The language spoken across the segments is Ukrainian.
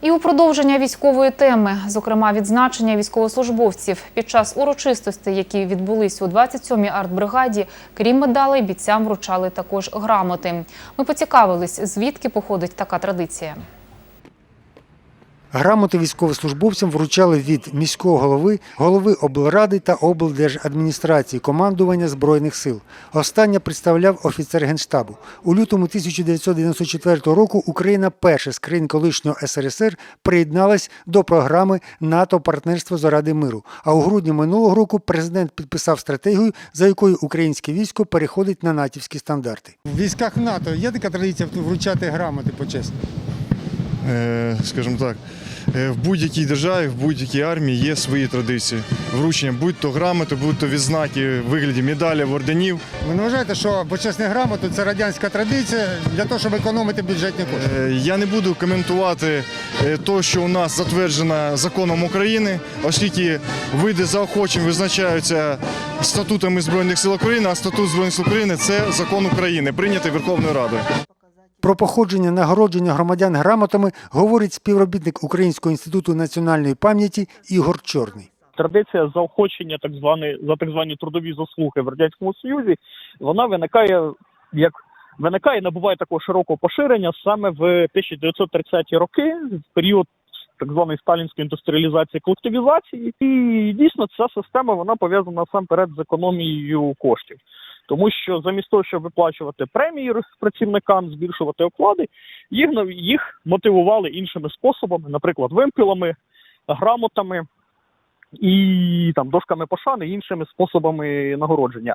І у продовження військової теми, зокрема відзначення військовослужбовців під час урочистостей, які відбулись у 27-й артбригаді, крім медалей, бійцям вручали також грамоти. Ми поцікавились, звідки походить така традиція. Грамоти військовослужбовцям вручали від міського голови, голови облради та облдержадміністрації командування Збройних сил. Остання представляв офіцер Генштабу. У лютому 1994 року Україна перша з країн колишнього СРСР приєдналась до програми НАТО партнерство заради миру. А у грудні минулого року президент підписав стратегію, за якою українське військо переходить на натівські стандарти. В військах НАТО є така традиція вручати грамоти почесні. Е, скажімо так, е, в будь-якій державі, в будь-якій армії є свої традиції. Вручення будь-то грамоти, будь-то відзнаки в вигляді медалів, орденів. Ви не вважаєте, що почесні грамоти це радянська традиція для того, щоб економити бюджетні кошти? Е, Я не буду коментувати е, то, що у нас затверджено законом України, оскільки види заохочень визначаються статутами Збройних сил України, а статут Збройних сил України це закон України, прийнятий Верховною Радою. Про походження нагородження громадян грамотами говорить співробітник Українського інституту національної пам'яті Ігор Чорний. традиція заохочення так звані за так звані трудові заслуги в радянському союзі, вона виникає як виникає, набуває такого широкого поширення саме в 1930-ті роки, в період так званої сталінської індустріалізації колективізації, і дійсно ця система вона пов'язана насамперед з економією коштів. Тому що замість того, щоб виплачувати премії працівникам, збільшувати оклади, їх їх мотивували іншими способами, наприклад, вимпілами, грамотами і там дошками пошани, іншими способами нагородження.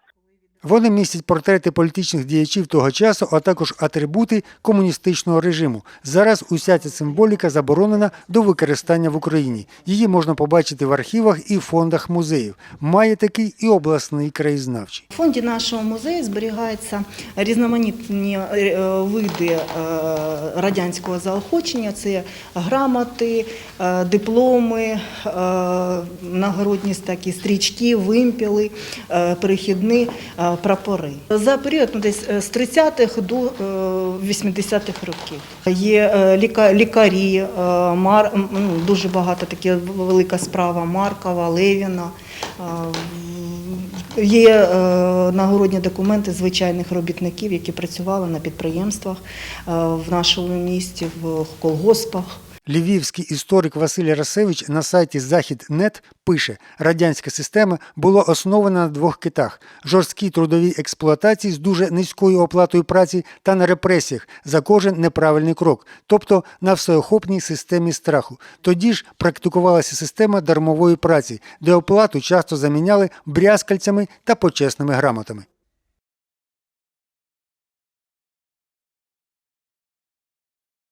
Вони містять портрети політичних діячів того часу, а також атрибути комуністичного режиму. Зараз уся ця символіка заборонена до використання в Україні. Її можна побачити в архівах і фондах музеїв. Має такий і обласний краєзнавчий. В фонді нашого музею зберігаються різноманітні е, види е, радянського заохочення. Це грамоти, е, дипломи, нагородні такі стрічки, вимпіли, перехідні прапори. За період ну, десь е, з 30-х до е, 80-х років є е, лікарі, е, мар, ну, дуже багато такі велика справа Маркова, Левіна. Е, Є е, нагородні документи звичайних робітників, які працювали на підприємствах е, в нашому місті, в колгоспах. Львівський історик Василь Расевич на сайті Захід.нет пише: радянська система була основана на двох китах: жорсткій трудовій експлуатації з дуже низькою оплатою праці та на репресіях за кожен неправильний крок, тобто на всеохопній системі страху. Тоді ж практикувалася система дармової праці, де оплату часто заміняли брязкальцями та почесними грамотами.